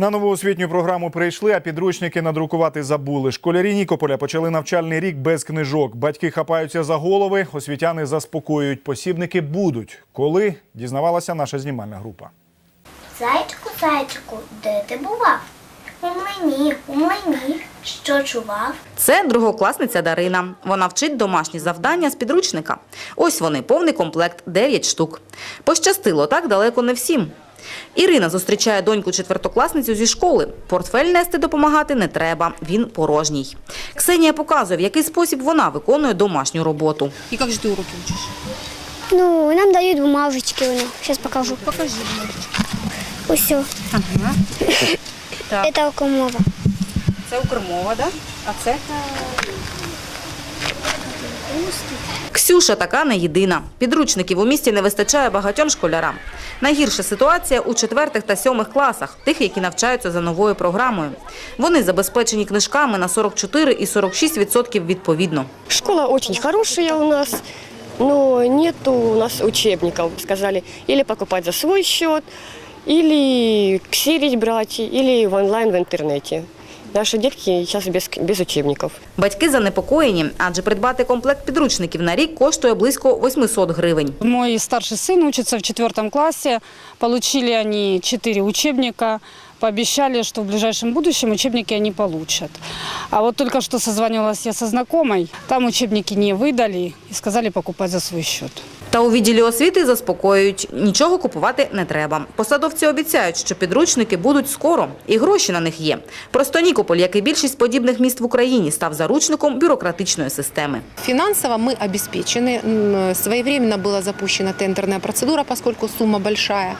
На нову освітню програму прийшли, а підручники надрукувати забули. Школярі Нікополя почали навчальний рік без книжок. Батьки хапаються за голови, освітяни заспокоюють. Посібники будуть. Коли дізнавалася наша знімальна група. Зайчику, зайчику, де ти бував? У млині, у млині, що чував? Це другокласниця Дарина. Вона вчить домашні завдання з підручника. Ось вони, повний комплект, 9 штук. Пощастило так далеко не всім. Ірина зустрічає доньку четвертокласницю зі школи. Портфель нести допомагати не треба, він порожній. Ксенія показує, в який спосіб вона виконує домашню роботу. И как же ты уроки учишь? Ну, нам дают бумажечки. Сейчас покажу. Покажи. Все. Так. Это Окумова. Це укрмова, да? А це? Ксюша така не єдина. Підручників у місті не вистачає багатьом школярам. Найгірша ситуація у четвертих та сьомих класах, тих, які навчаються за новою програмою. Вони забезпечені книжками на 44 і 46% відсотків відповідно. Школа очень хорошая у нас, но нету у нас учебников. Сказали, или покупать за свой счет, или ксерить брать, или в онлайн в интернете. Наши детки сейчас без, без учебников. Батьки занепокоєні, адже придбати комплект підручників на рік коштує близько 800 гривень. Мой старший сын учится в четвертом классе. Получили они четыре учебника. Пообещали, что в ближайшем будущем учебники они получат. А вот только что созванивалась я со знакомой. Там учебники не выдали и сказали покупать за свой счет. Та у відділі освіти заспокоюють, нічого купувати не треба. Посадовці обіцяють, що підручники будуть скоро, і гроші на них є. Просто Нікополь, як і більшість подібних міст в Україні, став заручником бюрократичної системи. Финансово мы обеспечены. М, Своевременно была запущена тендерная процедура, поскольку сумма большая.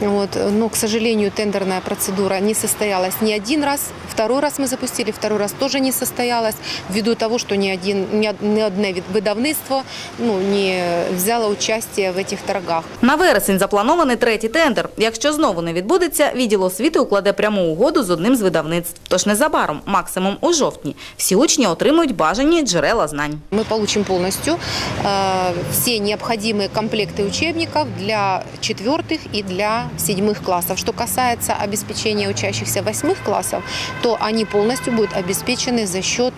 Вот. Но, к сожалению, тендерная процедура не состоялась ни один раз. Второй раз мы запустили, второй раз тоже не состоялась, ввиду того, что ни, один, ни, од- ни одне від- видавництво ну, не взяло участие в этих торгах. На вересень запланований третій тендер. Якщо знову не відбудеться, відділ освіти укладе пряму угоду з одним з видавництв. Тож незабаром, максимум у жовтні, всі учні отримують бажані джерела знань. Мы получим полностью э, все необходимые комплекты учебников для четвертых и для седьмых классов. Что касается обеспечения учащихся восьмых классов, то они полностью будут обеспечены за счет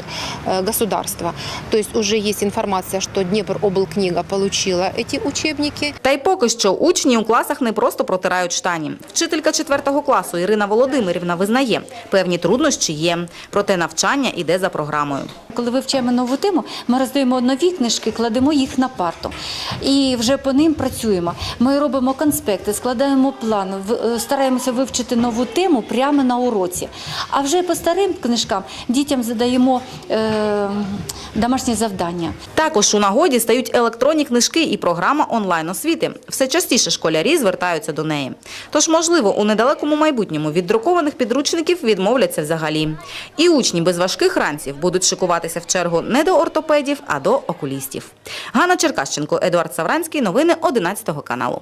э, государства. То есть уже есть информация, что Днепр облкнига получила эти учебники. Та й поки що учні у класах не просто протирають штані. Вчителька 4 класу Ірина Володимирівна визнає, певні труднощі є, проте навчання йде за програмою. Коли вивчаємо нову тему, ми роздаємо нові книжки, кладемо їх на парту і вже по ним працюємо. Ми робимо конспекти, складаємо план, е, стараємося вивчити нову тему прямо на уроці. А вже по старим книжкам дітям задаємо е, домашні завдання. Також у нагоді стають електронні книжки і програма онлайн-освіти. Все частіше школярі звертаються до неї. Тож, можливо, у недалекому майбутньому від друкованих підручників відмовляться взагалі. І учні без важких ранців будуть шикуватися в чергу не до ортопедів, а до окулістів. Ганна Черкащенко, Едуард Савранський. Новини 11 каналу.